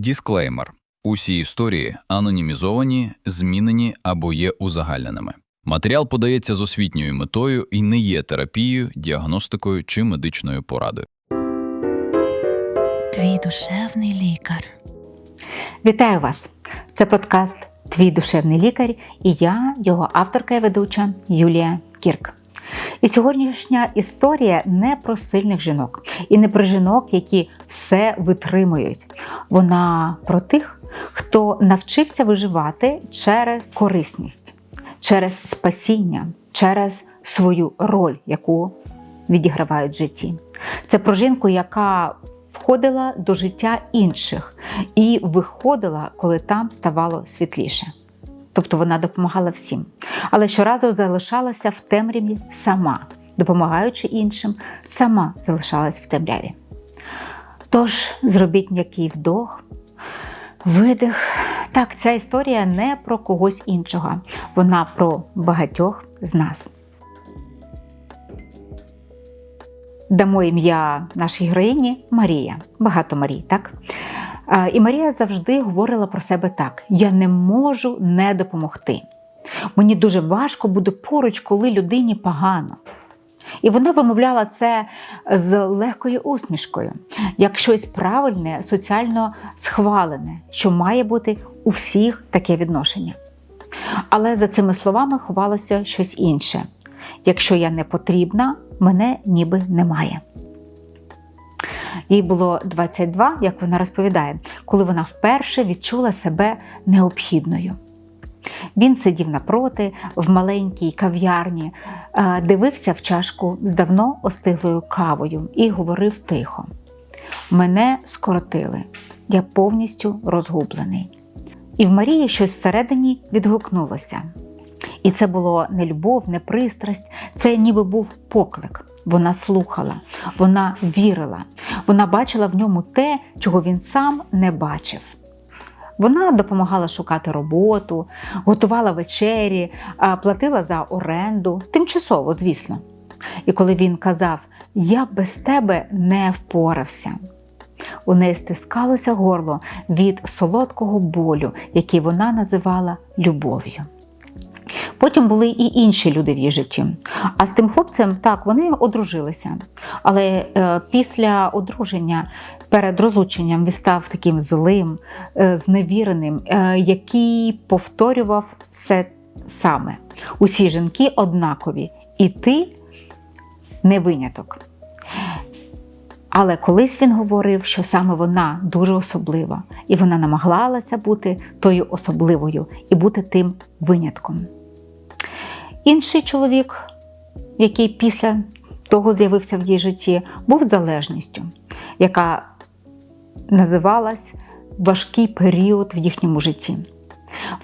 Дісклеймер: усі історії анонімізовані, змінені або є узагальненими. Матеріал подається з освітньою метою і не є терапією, діагностикою чи медичною порадою. Твій душевний лікар. Вітаю вас! Це подкаст Твій душевний лікар і я, його авторка і ведуча Юлія Кірк. І сьогоднішня історія не про сильних жінок і не про жінок, які все витримують. Вона про тих, хто навчився виживати через корисність, через спасіння, через свою роль, яку відігравають в житті. Це про жінку, яка входила до життя інших і виходила, коли там ставало світліше. Тобто вона допомагала всім, але щоразу залишалася в темряві сама, допомагаючи іншим, сама залишалась в темряві. Тож зробіть м'який вдох, видих. Так, ця історія не про когось іншого, вона про багатьох з нас. Дамо ім'я нашій героїні Марія. Багато Марій, так? І Марія завжди говорила про себе так: я не можу не допомогти. Мені дуже важко буде поруч, коли людині погано. І вона вимовляла це з легкою усмішкою, як щось правильне, соціально схвалене, що має бути у всіх таке відношення. Але за цими словами ховалося щось інше. Якщо я не потрібна, мене ніби немає. Їй було 22, як вона розповідає, коли вона вперше відчула себе необхідною. Він сидів напроти в маленькій кав'ярні, дивився в чашку з давно остиглою кавою і говорив тихо: Мене скоротили, я повністю розгублений. І в Марії щось всередині відгукнулося. І це було не любов, не пристрасть, це ніби був поклик. Вона слухала, вона вірила, вона бачила в ньому те, чого він сам не бачив. Вона допомагала шукати роботу, готувала вечері, платила за оренду, тимчасово, звісно. І коли він казав, я без тебе не впорався. У неї стискалося горло від солодкого болю, який вона називала любов'ю. Потім були і інші люди в її. А з тим хлопцем так вони одружилися. Але е, після одруження, перед розлученням, він став таким злим, е, зневіреним, е, який повторював все саме. Усі жінки однакові, і ти не виняток. Але колись він говорив, що саме вона дуже особлива, і вона намагалася бути тою особливою і бути тим винятком. Інший чоловік, який після того з'явився в її житті, був залежністю, яка називалась важкий період в їхньому житті.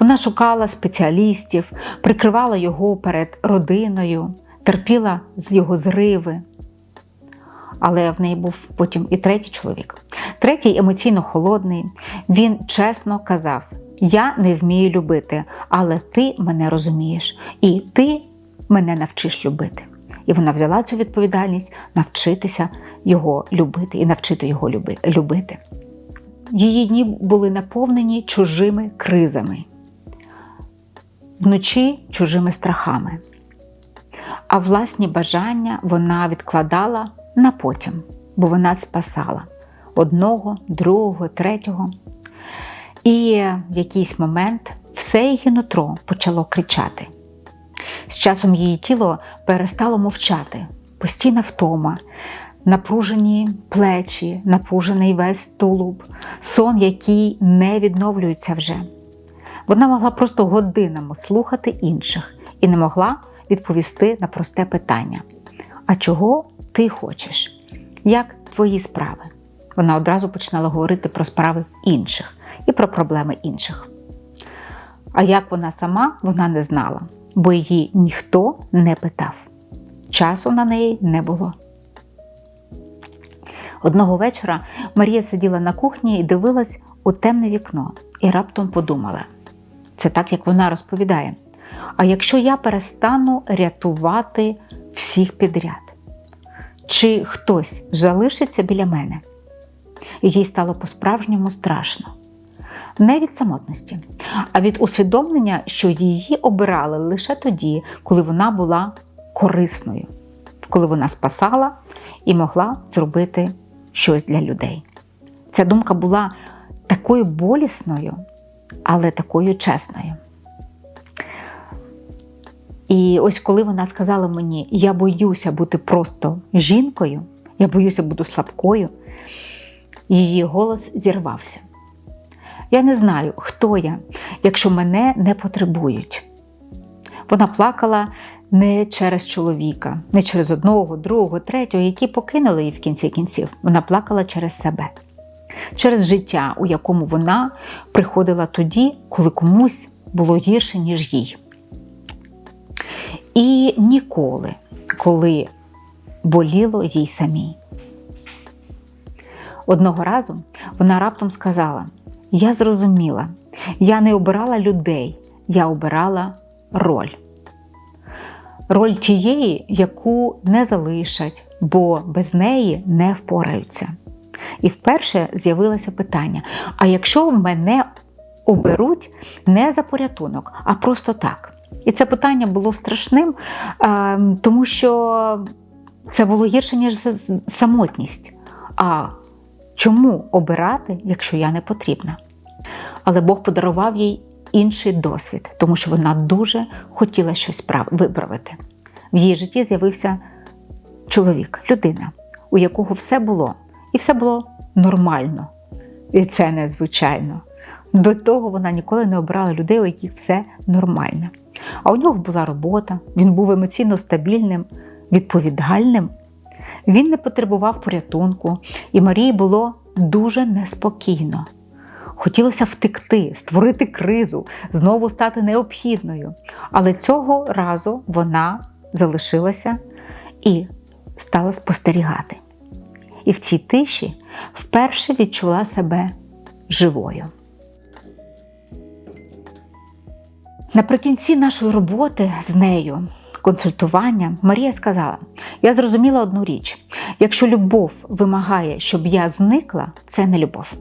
Вона шукала спеціалістів, прикривала його перед родиною, терпіла з його зриви. Але в неї був потім і третій чоловік. Третій емоційно холодний. Він чесно казав: Я не вмію любити, але ти мене розумієш, і ти мене навчиш любити. І вона взяла цю відповідальність навчитися його любити і навчити його любити. Її дні були наповнені чужими кризами, вночі чужими страхами. А власні бажання вона відкладала на потім, бо вона спасала одного, другого, третього. І в якийсь момент все її нутро почало кричати. З часом її тіло перестало мовчати, постійна втома, напружені плечі, напружений весь тулуб, сон, який не відновлюється вже. Вона могла просто годинами слухати інших і не могла відповісти на просте питання: А чого ти хочеш? Як твої справи? Вона одразу починала говорити про справи інших і про проблеми інших. А як вона сама, вона не знала, бо її ніхто не питав. Часу на неї не було. Одного вечора Марія сиділа на кухні і дивилась у темне вікно, і раптом подумала: це так, як вона розповідає. А якщо я перестану рятувати всіх підряд, чи хтось залишиться біля мене? І їй стало по-справжньому страшно. Не від самотності, а від усвідомлення, що її обирали лише тоді, коли вона була корисною, коли вона спасала і могла зробити щось для людей. Ця думка була такою болісною, але такою чесною. І ось коли вона сказала мені, я боюся бути просто жінкою, я боюся бути слабкою, її голос зірвався. Я не знаю, хто я, якщо мене не потребують. Вона плакала не через чоловіка, не через одного, другого, третього, які покинули її в кінці кінців. Вона плакала через себе, через життя, у якому вона приходила тоді, коли комусь було гірше, ніж їй. І ніколи, коли боліло їй самій. Одного разу вона раптом сказала: Я зрозуміла, я не обирала людей, я обирала роль. Роль тієї, яку не залишать, бо без неї не впораються. І вперше з'явилося питання: а якщо мене оберуть не за порятунок, а просто так? І це питання було страшним, тому що це було гірше, ніж самотність. А чому обирати, якщо я не потрібна? Але Бог подарував їй інший досвід, тому що вона дуже хотіла щось виправити. В її житті з'явився чоловік, людина, у якого все було, і все було нормально. І це незвичайно. До того вона ніколи не обрала людей, у яких все нормально. А у нього була робота, він був емоційно стабільним, відповідальним. Він не потребував порятунку, і Марії було дуже неспокійно. Хотілося втекти, створити кризу, знову стати необхідною. Але цього разу вона залишилася і стала спостерігати. І в цій тиші вперше відчула себе живою. Наприкінці нашої роботи з нею, консультування, Марія сказала: Я зрозуміла одну річ: якщо любов вимагає, щоб я зникла, це не любов.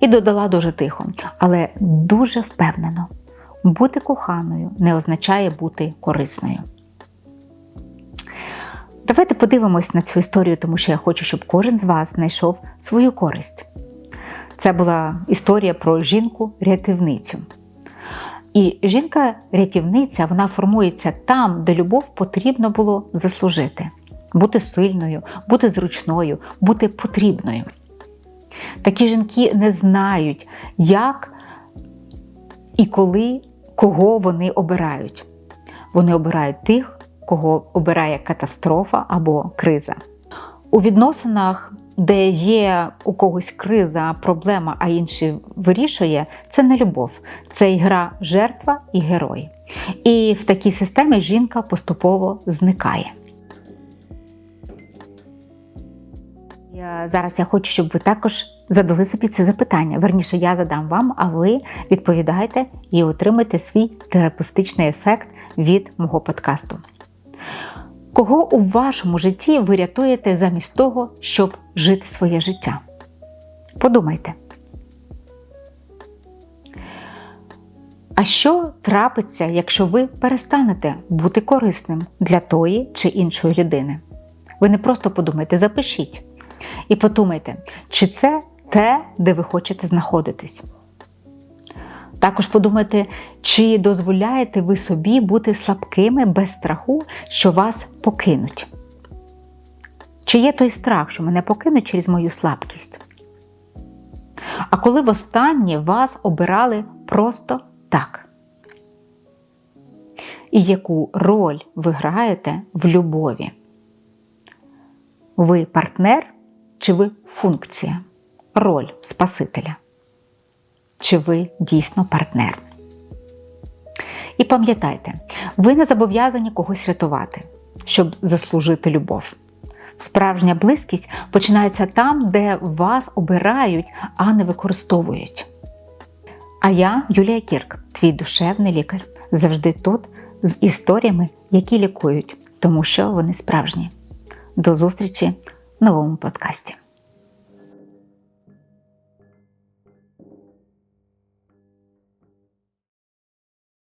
І додала дуже тихо, але дуже впевнено: бути коханою не означає бути корисною. Давайте подивимось на цю історію, тому що я хочу, щоб кожен з вас знайшов свою користь. Це була історія про жінку-рятівницю. І жінка-рятівниця вона формується там, де любов потрібно було заслужити, бути сильною, бути зручною, бути потрібною. Такі жінки не знають, як і коли, кого вони обирають. Вони обирають тих, кого обирає катастрофа або криза. У відносинах де є у когось криза, проблема, а інший вирішує, це не любов, це гра жертва і герой. І в такій системі жінка поступово зникає. Зараз я хочу, щоб ви також задали собі це запитання. Верніше, я задам вам, а ви відповідаєте і отримаєте свій терапевтичний ефект від мого подкасту. Кого у вашому житті ви рятуєте замість того, щоб жити своє життя? Подумайте. А що трапиться, якщо ви перестанете бути корисним для тої чи іншої людини? Ви не просто подумайте, запишіть. І подумайте, чи це те, де ви хочете знаходитись. Також подумайте, чи дозволяєте ви собі бути слабкими без страху, що вас покинуть. Чи є той страх, що мене покинуть через мою слабкість? А коли востаннє вас обирали просто так? І яку роль ви граєте в любові? Ви партнер чи ви функція? Роль Спасителя? Чи ви дійсно партнер? І пам'ятайте, ви не зобов'язані когось рятувати, щоб заслужити любов. Справжня близькість починається там, де вас обирають, а не використовують. А я, Юлія Кірк, твій душевний лікар, завжди тут з історіями, які лікують, тому що вони справжні. До зустрічі в новому подкасті.